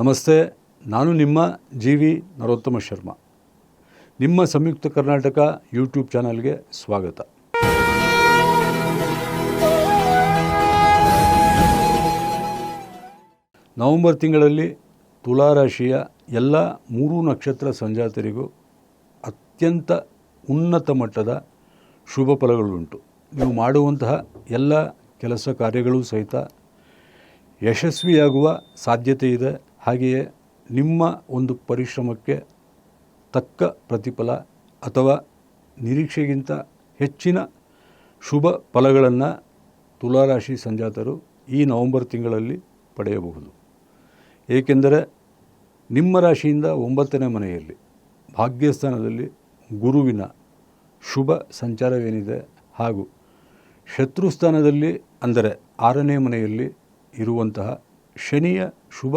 ನಮಸ್ತೆ, ನಾನು ನಿಮ್ಮ ಜಿ ವಿ ನರೋತ್ತಮ ಶರ್ಮಾ. ನಿಮ್ಮ ಸಂಯುಕ್ತ ಕರ್ನಾಟಕ ಯೂಟ್ಯೂಬ್ ಚಾನಲ್ಗೆ ಸ್ವಾಗತ. ನವೆಂಬರ್ ತಿಂಗಳಲ್ಲಿ ತುಲಾರಾಶಿಯ ಎಲ್ಲ ಮೂರು ನಕ್ಷತ್ರ ಸಂಜಾತರಿಗೂ ಅತ್ಯಂತ ಉನ್ನತ ಮಟ್ಟದ ಶುಭ ಫಲಗಳುಂಟು. ನೀವು ಮಾಡುವಂತಹ ಎಲ್ಲ ಕೆಲಸ ಕಾರ್ಯಗಳು ಸಹಿತ ಯಶಸ್ವಿಯಾಗುವ ಸಾಧ್ಯತೆ ಇದೆ ಹಾಗೆಯೇ ನಿಮ್ಮ ಒಂದು ಪರಿಶ್ರಮಕ್ಕೆ ತಕ್ಕ ಪ್ರತಿಫಲ ಅಥವಾ ನಿರೀಕ್ಷೆಗಿಂತ ಹೆಚ್ಚಿನ ಶುಭ ಫಲಗಳನ್ನು ತುಲಾರಾಶಿ ಸಂಜಾತರು ಈ ನವೆಂಬರ್ ತಿಂಗಳಲ್ಲಿ ಪಡೆಯಬಹುದು. ಏಕೆಂದರೆ ನಿಮ್ಮ ರಾಶಿಯಿಂದ ಒಂಬತ್ತನೇ ಮನೆಯಲ್ಲಿ ಭಾಗ್ಯಸ್ಥಾನದಲ್ಲಿ ಗುರುವಿನ ಶುಭ ಸಂಚಾರವೇನಿದೆ ಹಾಗೂ ಶತ್ರುಸ್ಥಾನದಲ್ಲಿ ಅಂದರೆ ಆರನೇ ಮನೆಯಲ್ಲಿ ಇರುವಂತಹ ಶನಿಯ ಶುಭ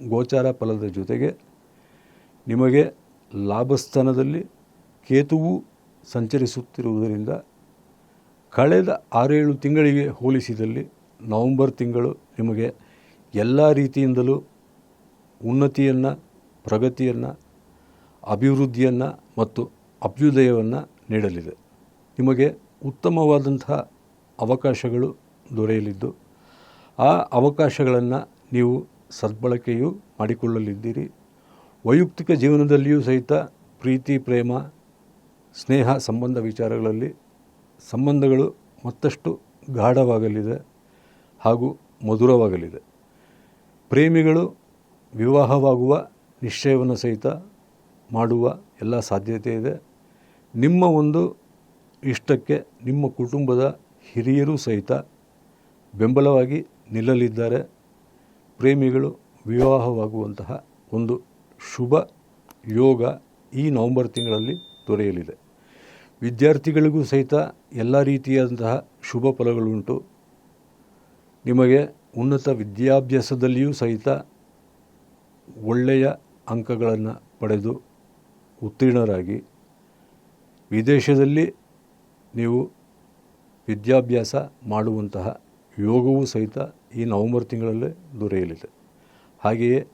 ಗೋಚಾರ ಫಲದ ಜೊತೆಗೆ ನಿಮಗೆ ಲಾಭಸ್ಥಾನದಲ್ಲಿ ಕೇತುವು ಸಂಚರಿಸುತ್ತಿರುವುದರಿಂದ ಕಳೆದ ಆರೇಳು ತಿಂಗಳಿಗೆ ಹೋಲಿಸಿದಲ್ಲಿ ನವಂಬರ್ ತಿಂಗಳು ನಿಮಗೆ ಎಲ್ಲ ರೀತಿಯಿಂದಲೂ ಉನ್ನತಿಯನ್ನು, ಪ್ರಗತಿಯನ್ನು, ಅಭಿವೃದ್ಧಿಯನ್ನು ಮತ್ತು ಅಭ್ಯುದಯವನ್ನು ನೀಡಲಿದೆ. ನಿಮಗೆ ಉತ್ತಮವಾದಂತಹ ಅವಕಾಶಗಳು ದೊರೆಯಲಿದ್ದು, ಆ ಅವಕಾಶಗಳನ್ನು ನೀವು ಸದ್ಬಳಕೆಯೂ ಮಾಡಿಕೊಳ್ಳಲಿದ್ದೀರಿ. ವೈಯಕ್ತಿಕ ಜೀವನದಲ್ಲಿಯೂ ಸಹಿತ ಪ್ರೀತಿ, ಪ್ರೇಮ, ಸ್ನೇಹ ಸಂಬಂಧ ವಿಚಾರಗಳಲ್ಲಿ ಸಂಬಂಧಗಳು ಮತ್ತಷ್ಟು ಗಾಢವಾಗಲಿದೆ ಹಾಗೂ ಮಧುರವಾಗಲಿದೆ. ಪ್ರೇಮಿಗಳು ವಿವಾಹವಾಗುವ ನಿಶ್ಚಯವನ್ನು ಸಹಿತ ಮಾಡುವ ಎಲ್ಲ ಸಾಧ್ಯತೆ ಇದೆ. ನಿಮ್ಮ ಒಂದು ಇಷ್ಟಕ್ಕೆ ನಿಮ್ಮ ಕುಟುಂಬದ ಹಿರಿಯರು ಸಹಿತ ಬೆಂಬಲವಾಗಿ ನಿಲ್ಲಲಿದ್ದಾರೆ. ಪ್ರೇಮಿಗಳು ವಿವಾಹವಾಗುವಂತಹ ಒಂದು ಶುಭ ಯೋಗ ಈ ನವಂಬರ್ ತಿಂಗಳಲ್ಲಿ ದೊರೆಯಲಿದೆ. ವಿದ್ಯಾರ್ಥಿಗಳಿಗೂ ಸಹಿತ ಎಲ್ಲ ರೀತಿಯಾದಂತಹ ಶುಭ ಫಲಗಳುಂಟು. ನಿಮಗೆ ಉನ್ನತ ವಿದ್ಯಾಭ್ಯಾಸದಲ್ಲಿಯೂ ಸಹಿತ ಒಳ್ಳೆಯ ಅಂಕಗಳನ್ನು ಪಡೆದು ಉತ್ತೀರ್ಣರಾಗಿ ವಿದೇಶದಲ್ಲಿ ನೀವು ವಿದ್ಯಾಭ್ಯಾಸ ಮಾಡುವಂತಹ ಯೋಗವೂ ಸಹಿತ ಈ ನವಂಬರ್ ತಿಂಗಳಲ್ಲೇ ದೊರೆಯಲಿದೆ ಹಾಗೆಯೇ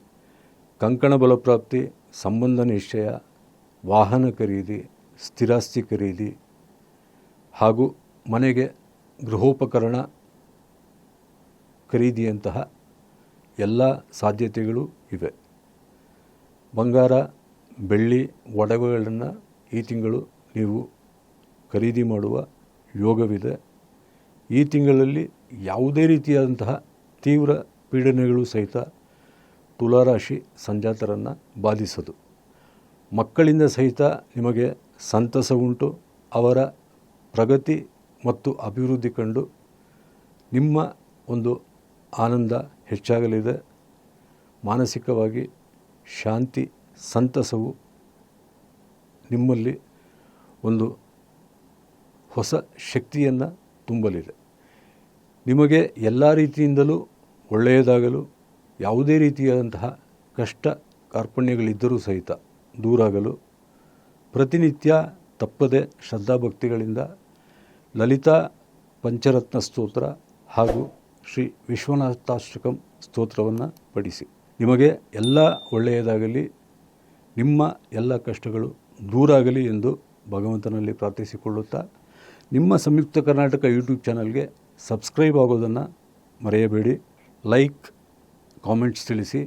ಕಂಕಣ ಬಲಪ್ರಾಪ್ತಿ, ಸಂಬಂಧ ನಿಶ್ಚಯ, ವಾಹನ ಖರೀದಿ, ಸ್ಥಿರಾಸ್ತಿ ಖರೀದಿ ಹಾಗೂ ಮನೆಗೆ ಗೃಹೋಪಕರಣ ಖರೀದಿಯಂತಹ ಎಲ್ಲ ಸಾಧ್ಯತೆಗಳು ಇವೆ. ಬಂಗಾರ, ಬೆಳ್ಳಿ, ಒಡವೆಗಳನ್ನು ಈ ತಿಂಗಳು ನೀವು ಖರೀದಿ ಮಾಡುವ ಯೋಗವಿದೆ. ಈ ತಿಂಗಳಲ್ಲಿ ಯಾವುದೇ ರೀತಿಯಾದಂತಹ ತೀವ್ರ ಪೀಡನೆಗಳು ಸಹಿತ ತುಲಾರಾಶಿ ಸಂಜಾತರನ್ನು ಬಾಧಿಸದು. ಮಕ್ಕಳಿಂದ ಸಹಿತ ನಿಮಗೆ ಸಂತಸ ಉಂಟು. ಅವರ ಪ್ರಗತಿ ಮತ್ತು ಅಭಿವೃದ್ಧಿ ಕಂಡು ನಿಮ್ಮ ಒಂದು ಆನಂದ ಹೆಚ್ಚಾಗಲಿದೆ. ಮಾನಸಿಕವಾಗಿ ಶಾಂತಿ, ಸಂತಸವು ನಿಮ್ಮಲ್ಲಿ ಒಂದು ಹೊಸ ಶಕ್ತಿಯನ್ನು ತುಂಬಲಿದೆ. ನಿಮಗೆ ಎಲ್ಲ ರೀತಿಯಿಂದಲೂ ಒಳ್ಳೆಯದಾಗಲು ಯಾವುದೇ ರೀತಿಯಾದಂತಹ ಕಷ್ಟ ಕಾರ್ಪಣ್ಯಗಳಿದ್ದರೂ ಸಹಿತ ದೂರಾಗಲು ಪ್ರತಿನಿತ್ಯ ತಪ್ಪದೆ ಶ್ರದ್ಧಾಭಕ್ತಿಗಳಿಂದ ಲಲಿತಾ ಪಂಚರತ್ನ ಸ್ತೋತ್ರ ಹಾಗೂ ಶ್ರೀ ವಿಶ್ವನಾಥಾಷ್ಟಕಂ ಸ್ತೋತ್ರವನ್ನು ಪಡಿಸಿ ನಿಮಗೆ ಎಲ್ಲ ಒಳ್ಳೆಯದಾಗಲಿ, ನಿಮ್ಮ ಎಲ್ಲ ಕಷ್ಟಗಳು ದೂರಾಗಲಿ ಎಂದು ಭಗವಂತನಲ್ಲಿ ಪ್ರಾರ್ಥಿಸಿಕೊಳ್ಳುತ್ತಾ ನಿಮ್ಮ ಸಂಯುಕ್ತ ಕರ್ನಾಟಕ ಯೂಟ್ಯೂಬ್ ಚಾನಲ್ಗೆ ಸಬ್ಸ್ಕ್ರೈಬ್ ಆಗೋದನ್ನು ಮರೆಯಬೇಡಿ. ಲೈಕ್, ಕಾಮೆಂಟ್ಸ್ ತಿಳಿಸಿ.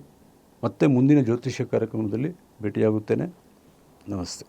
ಮತ್ತೆ ಮುಂದಿನ ಜ್ಯೋತಿಷ್ಯ ಕಾರ್ಯಕ್ರಮದಲ್ಲಿ ಭೇಟಿಯಾಗುತ್ತೇನೆ. ನಮಸ್ತೆ.